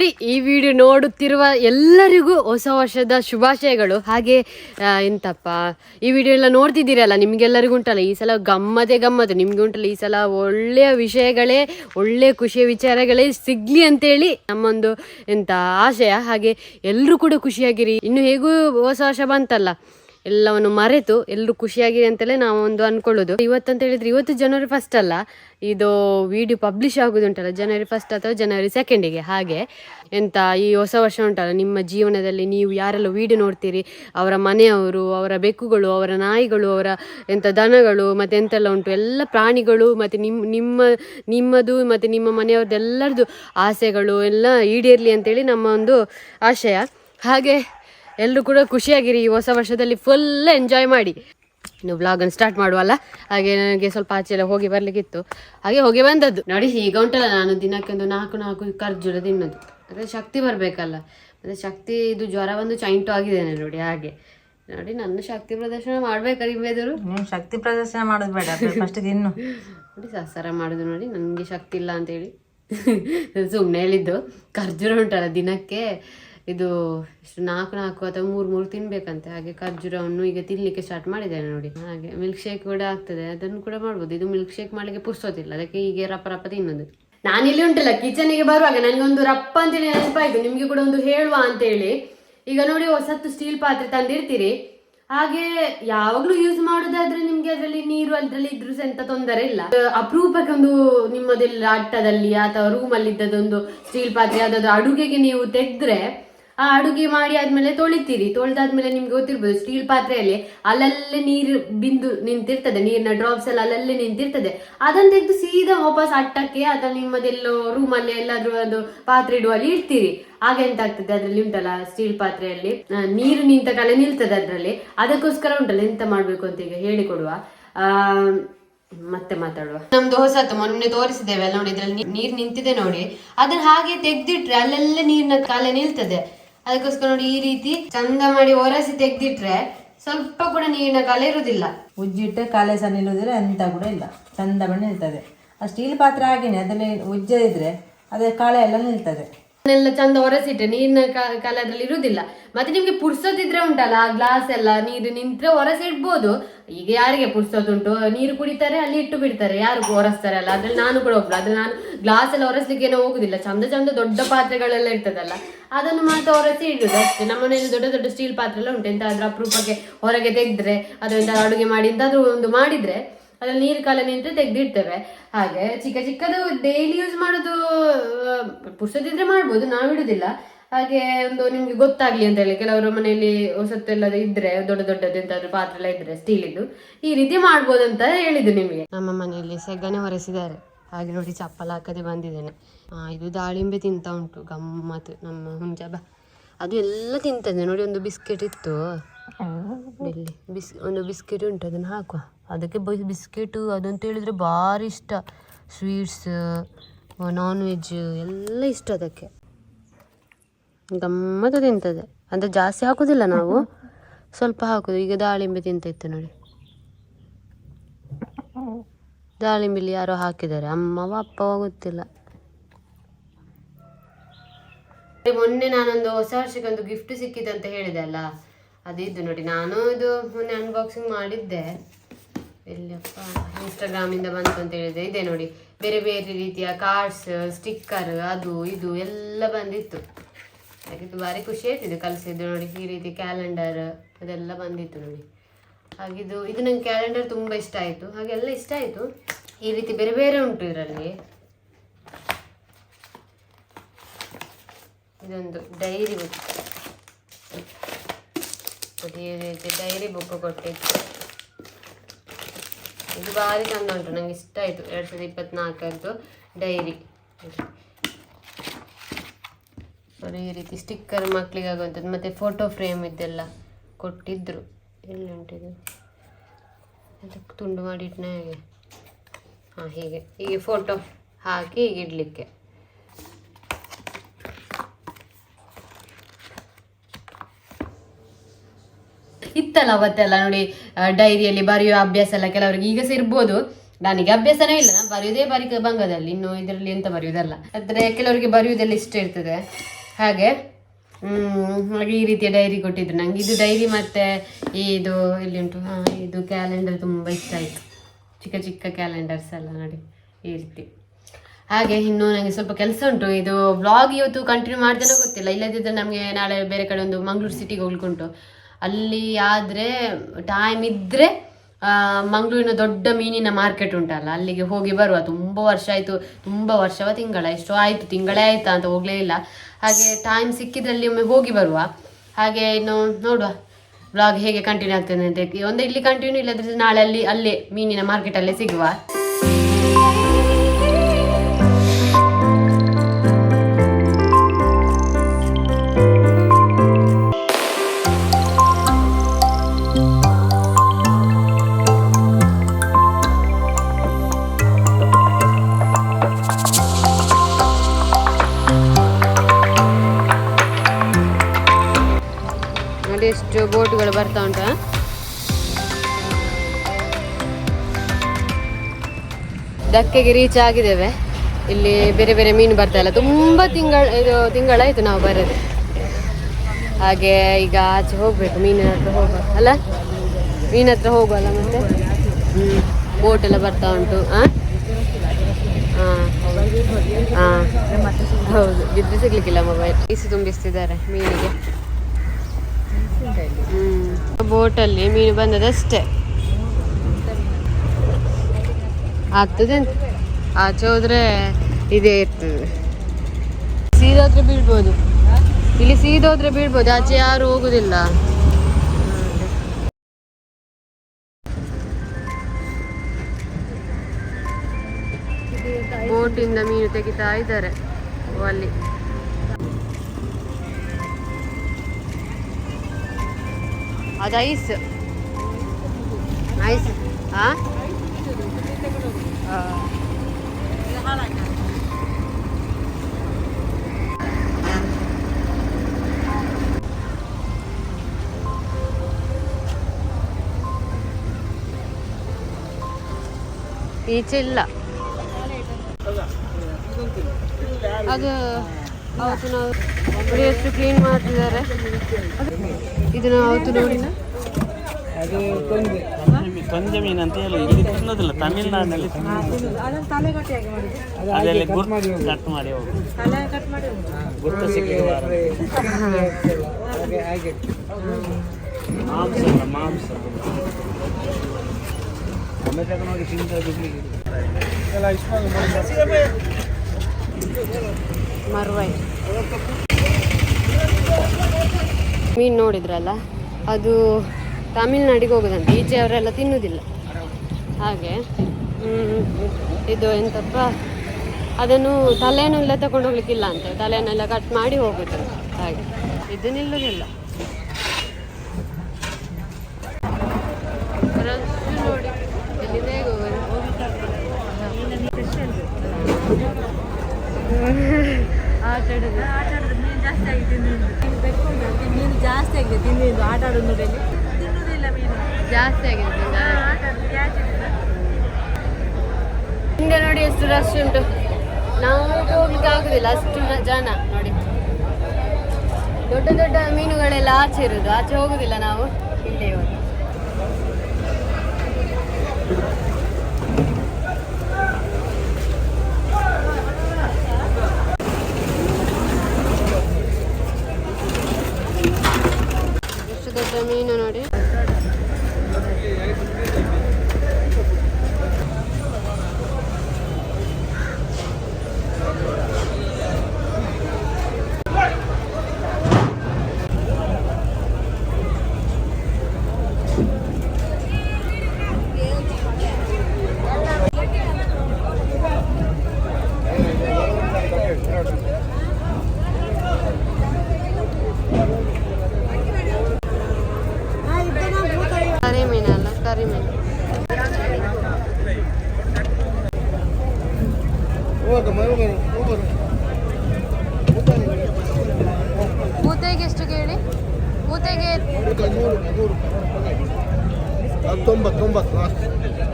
ನೋಡಿ ಈ ವಿಡಿಯೋ ನೋಡುತ್ತಿರುವ ಎಲ್ಲರಿಗೂ ಹೊಸ ವರ್ಷದ ಶುಭಾಶಯಗಳು. ಹಾಗೆ ಎಂತಪ್ಪ, ಈ ವಿಡಿಯೋ ಎಲ್ಲ ನೋಡ್ತಿದ್ದೀರಲ್ಲ, ನಿಮ್ಗೆಲ್ಲರಿಗೂ ಉಂಟಲ್ಲ? ಈ ಸಲ ಗಮ್ಮತೆ ಗಮ್ಮತ್ತು. ನಿಮ್ಗೆ ಉಂಟಲ್ಲ, ಈ ಸಲ ಒಳ್ಳೆಯ ವಿಷಯಗಳೇ ಒಳ್ಳೆಯ ಖುಷಿಯ ವಿಚಾರಗಳೇ ಸಿಗ್ಲಿ ಅಂತೇಳಿ ನಮ್ಮೊಂದು ಎಂತ ಆಶಯ. ಹಾಗೆ ಎಲ್ಲರೂ ಕೂಡ ಖುಷಿಯಾಗಿರಿ. ಇನ್ನು ಹೇಗೂ ಹೊಸ ವರ್ಷ ಬಂತಲ್ಲ? ಎಲ್ಲವನ್ನು ಮರೆತು ಎಲ್ಲರೂ ಖುಷಿಯಾಗಿದೆ ಅಂತಲೇ ನಾವು ಒಂದು ಅನ್ಕೊಳ್ಳೋದು. ಇವತ್ತಂತ ಹೇಳಿದ್ರೆ ಇವತ್ತು ಜನವರಿ ಫಸ್ಟ್ ಅಲ್ಲ, ಇದು ವಿಡಿಯೋ ಪಬ್ಲಿಷ್ ಆಗೋದುಂಟಲ್ಲ ಜನವರಿ ಫಸ್ಟ್ ಅಥವಾ ಜನವರಿ ಸೆಕೆಂಡಿಗೆ ಹಾಗೆ ಎಂತ ಈ ಹೊಸ ವರ್ಷ ಉಂಟಲ್ಲ, ನಿಮ್ಮ ಜೀವನದಲ್ಲಿ ನೀವು ಯಾರೆಲ್ಲ ವಿಡಿಯೋ ನೋಡ್ತೀರಿ, ಅವರ ಮನೆಯವರು, ಅವರ ಬೆಕ್ಕುಗಳು, ಅವರ ನಾಯಿಗಳು, ಅವರ ಎಂತ ದನಗಳು, ಮತ್ತೆ ಎಂತೆಲ್ಲ ಉಂಟು, ಎಲ್ಲ ಪ್ರಾಣಿಗಳು, ಮತ್ತೆ ನಿಮ್ಮ ನಿಮ್ಮ, ನಿಮ್ಮದು ಮತ್ತೆ ನಿಮ್ಮ ಮನೆಯವ್ರದ್ದು ಎಲ್ಲರದ್ದು ಆಸೆಗಳು ಎಲ್ಲ ಈಡೇರಲಿ ಅಂತೇಳಿ ನಮ್ಮ ಒಂದು ಆಶಯ. ಹಾಗೆ ಎಲ್ಲರೂ ಕೂಡ ಖುಷಿಯಾಗಿರಿ. ಈ ಹೊಸ ವರ್ಷದಲ್ಲಿ ಫುಲ್ ಎಂಜಾಯ್ ಮಾಡಿ. ಇನ್ನು ಬ್ಲಾಗನ್ನು ಸ್ಟಾರ್ಟ್ ಮಾಡುವಲ್ಲ? ಹಾಗೆ ನನಗೆ ಸ್ವಲ್ಪ ಆಚೆ ಎಲ್ಲ ಹೋಗಿ ಬರ್ಲಿಕ್ಕಿತ್ತು. ಹಾಗೆ ಹೋಗಿ ಬಂದದ್ದು. ನೋಡಿ ಈಗ ಉಂಟಲ್ಲ ನಾನು ದಿನಕ್ಕೆ ಒಂದು ನಾಲ್ಕು ನಾಲ್ಕು ಖರ್ಜುರ ತಿನ್ನೋದು. ಅದೇ ಶಕ್ತಿ ಬರಬೇಕಲ್ಲ. ಮತ್ತೆ ಶಕ್ತಿ ಇದು ಜ್ವರ ಬಂದು ಚೈಂಟು ಆಗಿದ್ದೇನೆ ನೋಡಿ ಹಾಗೆ. ನೋಡಿ ನನ್ನ ಶಕ್ತಿ ಪ್ರದರ್ಶನ ಮಾಡ್ಬೇಕಾದ್ರೆ ನಿಮ್ಮೆದುರು ಶಕ್ತಿ ಪ್ರದರ್ಶನ ಮಾಡೋದು ಬೇಡ. ಫಸ್ಟ್ ತಿನ್ನು. ನೋಡಿ ಸಸಾರ ಮಾಡೋದು ನೋಡಿ ನನಗೆ ಶಕ್ತಿ ಇಲ್ಲ ಅಂತೇಳಿ. ಸುಮ್ಮನೆ ಹೇಳಿದ್ದು. ಖರ್ಜುರ ಉಂಟಲ್ಲ ದಿನಕ್ಕೆ. ಇದು ಇಷ್ಟು ನಾಲ್ಕು ನಾಲ್ಕು ಅಥವಾ ಮೂರು ಮೂರು ತಿನ್ಬೇಕಂತೆ. ಹಾಗೆ ಖರ್ಜೂರವನ್ನು ಈಗ ತಿನ್ಲಿಕ್ಕೆ ಸ್ಟಾರ್ಟ್ ಮಾಡಿದ್ದೇನೆ ನೋಡಿ. ಹಾಗೆ ಮಿಲ್ಕ್ ಶೇಕ್ ಕೂಡ ಆಗ್ತದೆ. ಅದನ್ನು ಕೂಡ ಮಾಡ್ಬೋದು. ಇದು ಮಿಲ್ಕ್ ಶೇಕ್ ಮಾಡ್ಲಿಕ್ಕೆ ಪುರ್ಸೋತಿಲ್ಲ ಅದಕ್ಕೆ ಹೀಗೆ ರಪ್ಪ ರಪ್ಪ ತಿನ್ನೋದು. ನಾನಿಲ್ಲಿ ಉಂಟಲ್ಲ ಕಿಚನ್ಗೆ ಬರುವಾಗ ನನಗೆ ಒಂದು ರಪ್ಪ ಅಂತೇಳಿ ನೆನಪಾಯ್ತು ನಿಮ್ಗೆ ಕೂಡ ಒಂದು ಹೇಳುವ ಅಂತೇಳಿ ಈಗ ನೋಡಿ ಹೊಸತ್ತು ಸ್ಟೀಲ್ ಪಾತ್ರೆ ತಂದಿರ್ತೀರಿ. ಹಾಗೆ ಯಾವಾಗ್ಲೂ ಯೂಸ್ ಮಾಡೋದಾದ್ರೆ ನಿಮ್ಗೆ ಅದರಲ್ಲಿ ನೀರು ಅದ್ರಲ್ಲಿ ಇದ್ರು ಸಹ ಎಂತ ತೊಂದರೆ ಇಲ್ಲ. ಅಪರೂಪಕ್ಕೆ ಒಂದು ನಿಮ್ಮದೆಲ್ಲ ಅಟ್ಟದಲ್ಲಿ ಅಥವಾ ರೂಮ್ ಅಲ್ಲಿ ಇದ್ದದೊಂದು ಸ್ಟೀಲ್ ಪಾತ್ರೆ, ಯಾವ್ದಾದ್ರು ಅಡುಗೆಗೆ ನೀವು ತೆಗ್ದ್ರೆ ಆ ಅಡುಗೆ ಮಾಡಿ ಆದ್ಮೇಲೆ ತೊಳಿತೀರಿ. ತೊಳೆದಾದ್ಮೇಲೆ ನಿಮ್ಗೆ ಗೊತ್ತಿರ್ಬೋದು ಸ್ಟೀಲ್ ಪಾತ್ರೆಯಲ್ಲಿ ಅಲ್ಲಲ್ಲೇ ನೀರು ಬಿಂದು ನಿಂತಿರ್ತದೆ. ನೀರಿನ ಡ್ರಾಪ್ಸ್ ಎಲ್ಲ ಅಲ್ಲಲ್ಲೇ ನಿಂತಿರ್ತದೆ. ಅದನ್ನ ತೆಗೆದು ಸೀದಾ ವಾಪಸ್ ಅಟ್ಟಕ್ಕೆ ಅಥವಾ ನಿಮ್ಮದೆಲ್ಲೋ ರೂಮಲ್ಲಿ ಎಲ್ಲಾದ್ರೂ ಒಂದು ಪಾತ್ರೆ ಇಡುವಲ್ಲಿ ಇಡ್ತೀರಿ. ಆಗ ಎಂತ ಆಗ್ತದೆ ಅದ್ರಲ್ಲಿ ಉಂಟಲ್ಲ ಸ್ಟೀಲ್ ಪಾತ್ರೆಯಲ್ಲಿ. ನೀರು ನಿಂತ ಕಾಲ ನಿಲ್ತದೆ ಅದ್ರಲ್ಲಿ. ಅದಕ್ಕೋಸ್ಕರ ಉಂಟಲ್ಲ ಎಂತ ಮಾಡ್ಬೇಕು ಅಂತ ಈಗ ಹೇಳಿಕೊಡುವ. ಮತ್ತೆ ಮಾತಾಡುವ. ನಮ್ದು ಹೊಸತು ಮೊನ್ನೆ ತೋರಿಸಿದ್ದೇವೆ. ನೋಡಿ ಇದ್ರಲ್ಲಿ ನೀರ್ ನಿಂತಿದೆ ನೋಡಿ. ಅದನ್ನ ಹಾಗೆ ತೆಗ್ದಿಟ್ರೆ ಅಲ್ಲೆಲ್ಲ ನೀರಿನ ಕಾಲ ನಿಲ್ತದೆ. ಅದಕ್ಕೋಸ್ಕರ ನೋಡಿ ಈ ರೀತಿ ಚಂದ ಮಾಡಿ ಒರೆಸಿ ತೆಗ್ದಿಟ್ರೆ ಸ್ವಲ್ಪ ಕೂಡ ನೀರಿನ ಕಲೆ ಇರುವುದಿಲ್ಲ. ಉಜ್ಜಿಟ್ಟು ಕಲೆ ಸಹ ನಿಲ್ಲುವುದಿಲ್ಲ ಎಂತ ಕೂಡ ಇಲ್ಲ. ಚಂದ ಬಣ್ಣ ನಿಲ್ತದೆ. ಆ ಸ್ಟೀಲ್ ಪಾತ್ರೆ ಹಾಗೇನೆ, ಅದರಲ್ಲಿ ಉಜ್ಜದಿದ್ರೆ ಅದೇ ಕಾಳೆ ಎಲ್ಲ ನಿಲ್ತದೆ. ಅದನ್ನೆಲ್ಲ ಚಂದ ಒರೆಸಿಟ್ಟೆ, ನೀರಿನ ಕಾಲದಲ್ಲಿ ಇರುವುದಿಲ್ಲ ಮತ್ತೆ ನಿಮ್ಗೆ ಪುರ್ಸೋದಿದ್ರೆ ಉಂಟಲ್ಲ, ಆ ಗ್ಲಾಸ್ ಎಲ್ಲ ನೀರು ನಿಂತ್ರೆ ಹೊರಸಿಡ್ಬೋದು ಈಗ ಯಾರಿಗೆ ಪುರ್ಸೋದುಂಟು ನೀರು ಕುಡಿತಾರೆ, ಅಲ್ಲಿ ಇಟ್ಟು ಬಿಡ್ತಾರೆ. ಯಾರು ಒರೆಸ್ತಾರೆ ಅಲ್ಲ? ಅದ್ರಲ್ಲಿ ನಾನು ಕೂಡ ಒಬ್ರು ಅದ್ರಲ್ಲಿ ನಾನು ಗ್ಲಾಸ್ ಎಲ್ಲ ಒರೆಸ್ಲಿಕ್ಕೆ ಏನೋ ಹೋಗುದಿಲ್ಲ. ಚಂದ ಚಂದ ದೊಡ್ಡ ಪಾತ್ರೆಗಳೆಲ್ಲ ಇರ್ತದಲ್ಲ. ಅದನ್ನು ಮಾತ್ರ ಒರೆಸಿ ಇಡುದು. ಅಷ್ಟೇ. ನಮ್ಮ ಮನೆಯಲ್ಲಿ ದೊಡ್ಡ ದೊಡ್ಡ ಸ್ಟೀಲ್ ಪಾತ್ರೆ ಎಲ್ಲ ಉಂಟು. ಎಂತಾದ್ರೂ ಅಪರೂಪಕ್ಕೆ ಹೊರಗೆ ತೆಗೆದ್ರೆ ಅದು ಎಂತಾದ್ರೂ ಅಡುಗೆ ಮಾಡಿ, ಎಂತಾದ್ರೂ ಒಂದು ಮಾಡಿದ್ರೆ ಅದ್ರಲ್ಲಿ ನೀರು ಕಾಲ ನಿಂತ್ರೆ ತೆಗೆದಿಡ್ತೇವೆ. ಹಾಗೆ ಚಿಕ್ಕ ಚಿಕ್ಕದು ಡೈಲಿ ಯೂಸ್ ಮಾಡೋದು ಪುರುಷದಿದ್ರೆ ಪುರ್ಸೋದಿದ್ರೆ ಮಾಡ್ಬೋದು ನಾವು ಇಡುದಿಲ್ಲ. ಹಾಗೆ ಒಂದು ನಿಮ್ಗೆ ಗೊತ್ತಾಗ್ಲಿ ಅಂತ ಹೇಳಿ ಕೆಲವರ ಮನೆಯಲ್ಲಿ ಹೊಸತ್ತೆಲ್ಲ ಇದ್ರೆ ದೊಡ್ಡ ದೊಡ್ಡದು ಎಂತಾದ್ರೂ ಪಾತ್ರ ಎಲ್ಲ ಇದ್ರೆ ಸ್ಟೀಲ್ ಇದು ಈ ರೀತಿ ಮಾಡ್ಬೋದು ಅಂತ ಹೇಳಿದ್ದು ನಿಮಗೆ. ನಮ್ಮ ಮನೆಯಲ್ಲಿ ಸೆಗಣೆ ಒರೆಸಿದ್ದಾರೆ. ಹಾಗೆ ನೋಡಿ ಚಪ್ಪಲ್ ಹಾಕದೆ ಬಂದಿದ್ದೇನೆ. ಆ, ಇದು ದಾಳಿಂಬೆ ತಿಂತ ಉಂಟು ಗಮ್ಮತ್ ನಮ್ಮ ಹುಂಜ ಬಾ. ಅದು ಎಲ್ಲ ತಿಂತದೆ ನೋಡಿ ಒಂದು ಬಿಸ್ಕೆಟ್ ಇತ್ತು. ಇಲ್ಲಿ ಬಿಸ್ ಒಂದು ಬಿಸ್ಕೆಟ್ ಉಂಟು ಅದನ್ನು ಹಾಕುವ. ಅದಕ್ಕೆ ಬಸ್ ಬಿಸ್ಕೆಟು ಅದಂತ ಹೇಳಿದರೆ ಭಾರಿ ಇಷ್ಟ. ಸ್ವೀಟ್ಸ್ ನಾನ್ ವೆಜ್ ಎಲ್ಲ ಇಷ್ಟ ಅದಕ್ಕೆ. ಗಮ್ಮತ್ತು ತಿಂತದೆ. ಅಂದರೆ ಜಾಸ್ತಿ ಹಾಕೋದಿಲ್ಲ ನಾವು. ಸ್ವಲ್ಪ ಹಾಕೋದು. ಈಗ ದಾಳಿಂಬೆ ತಿಂತೈತೆ ನೋಡಿ. ದಾಳಿಂಬೆಲಿ ಯಾರೋ ಹಾಕಿದ್ದಾರೆ. ಅಮ್ಮವ ಅಪ್ಪವ ಗೊತ್ತಿಲ್ಲ. ಮೊನ್ನೆ ನಾನೊಂದು ಹೊಸ ವರ್ಷಕ್ಕೆ ಒಂದು ಗಿಫ್ಟ್ ಸಿಕ್ಕಿದೆ ಅಂತ ಹೇಳಿದೆ ಅಲ್ಲ? ಅದಿದ್ದು ನೋಡಿ. ನಾನು ಇದು ಮೊನ್ನೆ ಅನ್ಬಾಕ್ಸಿಂಗ್ ಮಾಡಿದ್ದೆ. ಎಲ್ಲಿಯಪ್ಪ? ಇನ್ಸ್ಟಾಗ್ರಾಮಿಂದ ಬಂತು ಅಂತ ಹೇಳಿದೆ ಇದೆ ನೋಡಿ. ಬೇರೆ ಬೇರೆ ರೀತಿಯ ಕಾರ್ಡ್ಸ್ ಸ್ಟಿಕ್ಕರ್ ಅದು ಇದು ಎಲ್ಲ ಬಂದಿತ್ತು. ಹಾಗಿದ್ದು ಭಾರಿ ಖುಷಿ ಆಯ್ತಿದೆ ಕಲಿಸಿದ್ದು ನೋಡಿ. ಈ ರೀತಿ ಕ್ಯಾಲೆಂಡರ್ ಅದೆಲ್ಲ ಬಂದಿತ್ತು ನೋಡಿ. ಹಾಗಿದು ಇದು ನಂಗೆ ಕ್ಯಾಲೆಂಡರ್ ತುಂಬ ಇಷ್ಟ ಆಯಿತು. ಹಾಗೆಲ್ಲ ಇಷ್ಟ ಆಯಿತು. ಈ ರೀತಿ ಬೇರೆ ಬೇರೆ ಉಂಟು ಇದರಲ್ಲಿ. ಇದೊಂದು ಡೈರಿ ಬುಕ್ ಅದೇ ರೀತಿ ಡೈರಿ ಬುಕ್ ಕೊಟ್ಟಿತ್ತು. ಇದು ಭಾರಿ ಚಂದ ಉಂಟು ನಂಗೆ ಇಷ್ಟ ಆಯಿತು. ಎರಡು ಸಾವಿರದ ಇಪ್ಪತ್ನಾಲ್ಕರದ್ದು ಡೈರಿ. ನೋಡಿ ಈ ರೀತಿ ಸ್ಟಿಕ್ಕರ್ ಮಕ್ಕಳಿಗೆ ಆಗುವಂಥದ್ದು ಮತ್ತು ಫೋಟೋ ಫ್ರೇಮ್ ಇದೆಲ್ಲ ಕೊಟ್ಟಿದ್ರು. ಎಲ್ಲಿ ಉಂಟಿದು ಅದಕ್ಕೆ ತುಂಡು ಮಾಡಿ ಹಾಗೆ? ಹಾಂ, ಹೀಗೆ. ಹೀಗೆ ಫೋಟೋ ಹಾಕಿ ಹೀಗೆ ಇಡಲಿಕ್ಕೆ. ಇತ್ತಲ್ಲ ಅವತ್ತೆಲ್ಲ ನೋಡಿ ಡೈರಿಯಲ್ಲಿ ಬರೆಯುವ ಅಭ್ಯಾಸ ಎಲ್ಲ ಕೆಲವರಿಗೆ ಈಗ ಇರ್ಬೋದು ನನಗೆ ಅಭ್ಯಾಸನೇ ಇಲ್ಲ, ನಾನು ಬರೆಯೋದೇ ಬರಿ ಬಂಗದಲ್ಲಿ, ಇನ್ನು ಇದರಲ್ಲಿ ಎಂತ ಬರೆಯುವುದಲ್ಲ. ಆದರೆ ಕೆಲವರಿಗೆ ಬರೆಯುವುದೆಲ್ಲ ಇಷ್ಟ ಇರ್ತದೆ. ಹಾಗೆ ಹಾಗೆ ಈ ರೀತಿಯ ಡೈರಿ ಕೊಟ್ಟಿದ್ರು. ನಂಗೆ ಇದು ಡೈರಿ ಮತ್ತೆ ಇದು ಇಲ್ಲಿ ಉಂಟು? ಹಾಂ, ಇದು ಕ್ಯಾಲೆಂಡರ್ ತುಂಬ ಇಷ್ಟ ಆಯಿತು. ಚಿಕ್ಕ ಚಿಕ್ಕ ಕ್ಯಾಲೆಂಡರ್ಸ್ ಎಲ್ಲ ನೋಡಿ, ಈ ರೀತಿ. ಹಾಗೆ, ಇನ್ನು ನನಗೆ ಸ್ವಲ್ಪ ಕೆಲಸ ಉಂಟು. ಇದು ಬ್ಲಾಗ್ ಇವತ್ತು ಕಂಟಿನ್ಯೂ ಮಾಡ್ದೇನೋ ಗೊತ್ತಿಲ್ಲ. ಇಲ್ಲದಿದ್ದರೆ ನಮಗೆ ನಾಳೆ ಬೇರೆ ಕಡೆ ಒಂದು ಮಂಗಳೂರು ಸಿಟಿಗೆ ಹೋಗ್ಲಿಕ್ಕುಂಟು ಅಲ್ಲಿ ಆದರೆ ಟೈಮ್ ಇದ್ದರೆ ಮಂಗಳೂರಿನ ದೊಡ್ಡ ಮೀನಿನ ಮಾರ್ಕೆಟ್ ಉಂಟಲ್ಲ, ಅಲ್ಲಿಗೆ ಹೋಗಿ ಬರುವ. ತುಂಬ ವರ್ಷ ಆಯಿತು, ತುಂಬ ವರ್ಷವ ತಿಂಗಳ, ಎಷ್ಟೋ ಆಯಿತು, ತಿಂಗಳೇ ಆಯ್ತಾ ಅಂತ ಹೋಗಲೇ ಇಲ್ಲ. ಹಾಗೆ ಟೈಮ್ ಸಿಕ್ಕಿದ್ರಲ್ಲಿ ಒಮ್ಮೆ ಹೋಗಿ ಬರುವ. ಹಾಗೆ ಇನ್ನು ನೋಡುವ ಬ್ಲಾಗ್ ಹೇಗೆ ಕಂಟಿನ್ಯೂ ಆಗ್ತದೆ ಅಂತ. ಒಂದು ಇಲ್ಲಿ ಕಂಟಿನ್ಯೂ ಇಲ್ಲದ್ರೆ ನಾಳೆ ಅಲ್ಲಿ, ಅಲ್ಲೇ ಮೀನಿನ ಮಾರ್ಕೆಟಲ್ಲೇ ಸಿಗುವ. ಎಷ್ಟು ಬೋಟ್ಗಳು ಬರ್ತಾ ಉಂಟು? ದಕ್ಕೆಗೆ ರೀಚ್ ಆಗಿದ್ದೇವೆ. ಇಲ್ಲಿ ಬೇರೆ ಬೇರೆ ಮೀನು ಬರ್ತಾ ಇಲ್ಲ. ತುಂಬ ತಿಂಗಳ, ಇದು ತಿಂಗಳಾಯ್ತು ನಾವು ಬರೋದು. ಹಾಗೆ ಈಗ ಆಚೆ ಹೋಗ್ಬೇಕು, ಮೀನಿನ ಹತ್ರ ಹೋಗುವ ಅಲ್ಲ? ಮೀನ ಹತ್ರ ಹೋಗುವಲ್ಲ ಮತ್ತೆ? ಹ್ಮ್. ಬೋಟ್ ಎಲ್ಲ ಬರ್ತಾ ಉಂಟು. ಹೌದು. ಬಿದ್ದು ಸಿಗ್ಲಿಕ್ಕಿಲ್ಲ ಮೊಬೈಲ್ ಬಿಸಿ ತುಂಬಿಸ್ತಿದ್ದಾರೆ ಮೀನಿಗೆ. ಬೋಟಲ್ಲಿ ಮೀನು ಬಂದದಷ್ಟೇ. ಆಗ್ತದೆ ಆಚೆ ಹೋದ್ರೆ ಇದೇ ಇರ್ತದೆ. ಸೀದೋದ್ರೆ ಬೀಳ್ಬೋದು. ಇಲ್ಲಿ ಸೀದೋದ್ರೆ ಬೀಳ್ಬೋದು, ಆಚೆ ಯಾರು ಹೋಗುದಿಲ್ಲ. ಬೋಟಿಂದ ಮೀನು ತೆಗಿತಾ ಇದ್ದಾರೆ ಅಲ್ಲಿ. ಅದು ಐಸ್ ಐಸ್ ಹಾ ಈಚೆ ಇಲ್ಲ ಅದು ಅವತ್ತು ನಾವು ನೋಡಿ ಎಷ್ಟು ಕ್ಲೀನ್ ಮಾಡ್ತಿದ್ದಾರೆ. ಇದನ್ನ ಅವತ್ತು ನೋಡಿ ಕೊಂಜ ಮೀನು ಅಂತ ಹೇಳಿ ಇಲ್ಲಿ ತಿನ್ನೋದಿಲ್ಲ ತಮಿಳ್ನಾಡಿನಲ್ಲಿ ಅದರಲ್ಲಿ ಗುರ್ತು ಕಟ್ ಮಾಡಿ ಹೋಗು. ಗುರ್ತು ಸಿಗಲಿಕ್ಕೆ ಮಾಂಸ ಅಲ್ಲ, ಮಾಂಸ. ನೋಡಿ ಮೀನು ನೋಡಿದ್ರಲ್ಲ ಅದು ತಮಿಳ್ನಾಡಿಗೆ ಹೋಗೋದಂತೆ. ಈಚೆ ಅವರೆಲ್ಲ ತಿನ್ನುವುದಿಲ್ಲ ಹಾಗೆ ಇದು ಎಂತಪ್ಪ ಅದನ್ನು ತಲೆಯನ್ನು ಎಲ್ಲ ತಗೊಂಡು ಹೋಗ್ಲಿಕ್ಕಿಲ್ಲ ಅಂತೆ. ತಲೆಯನ್ನೆಲ್ಲ ಕಟ್ ಮಾಡಿ ಹೋಗುತ್ತೆ ಹಾಗೆ. ಇದು ನಿಲ್ಲುವುದಿಲ್ಲ ಆಟ ನೋಡಿ. ಎಲ್ಲಿಂದ ಹೇಗೆ ಆಡೋದು ಮೀನು ಜಾಸ್ತಿ ಆಗಿದೆ ತಿನ್ನುವುದು ಆಟ ಆಡೋದು ನೋಡಿ ಮೀನು ಜಾಸ್ತಿ ಆಗಿದೆ ಹಿಂದೆ ನೋಡಿ ಎಷ್ಟು ರಶ್ ಉಂಟು. ನಾವು ಹೋಗ್ಲಿಕ್ಕೆ ಆಗುದಿಲ್ಲ ಅಷ್ಟು ಜನ ನೋಡಿ ದೊಡ್ಡ ದೊಡ್ಡ ಮೀನುಗಳೆಲ್ಲ ಆಚೆ ಇರುದು. ಆಚೆ ಹೋಗುದಿಲ್ಲ ನಾವು. ಇಲ್ಲೇ ಇವತ್ತು ಎಷ್ಟು ದೊಡ್ಡ ಮೀನು ನೋಡಿ. ಮೀನಲ್ಲ ಮೇಲೆ. ಮೀನು ಊತೆಗೆ ಎಷ್ಟು ಕೇಳಿ? ಕೂತೆಗೆ ತೊಂಬತ್ತು ತೊಂಬತ್ತು ಲಾಸ್ಟ್.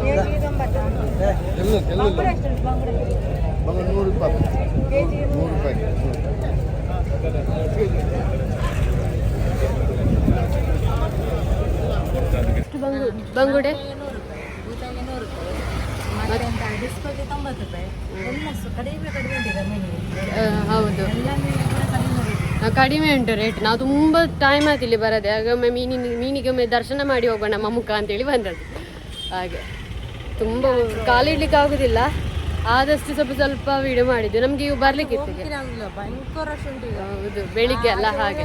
ಎಲ್ಲ ಎಲ್ಲ ಬಂಗಾರ ನೂರು ರೂಪಾಯಿ ನೂರು ರೂಪಾಯಿ ಎಷ್ಟು ಬಂಗು ಬಂಗುಡೆ ಡಿಸ್ಕೋಗೆ ತೊಂಬತ್ತು ರೂಪಾಯಿ ಎಲ್ಲ ಸು- ಕಡಿಮೆ ಕಡಿಮೆ ಉಂಟು ಈಗ ಆ, ಹೌದು. ಕಡಿಮೆ ಉಂಟು. ರೇಟ್ ನಾವು ತುಂಬ ಟೈಮ್ ಆಯ್ತು ಇಲ್ಲಿ ಬರದೆ. ಆಗ ಒಮ್ಮೆ ಮೀನಿನ ಮೀನಿಗೆ ಒಮ್ಮೆ ದರ್ಶನ ಮಾಡಿ ಹೋಗೋಣ ನಮ್ಮ ಮುಖ ಅಂತೇಳಿ ಬಂದದ್ದು. ಹಾಗೆ. ತುಂಬ ಕಾಲಿಡ್ಲಿಕ್ಕೆ ಆಗುದಿಲ್ಲ. ಆದಷ್ಟು ಸ್ವಲ್ಪ ಸ್ವಲ್ಪ ವಿಡಿಯೋ ಮಾಡಿದ್ದು. ನಮಗೆ ಬರ್ಲಿಕ್ಕಿತ್ತು ಈಗ. ಹೌದು ಬೆಳಿಗ್ಗೆ ಅಲ್ಲ ಹಾಗೆ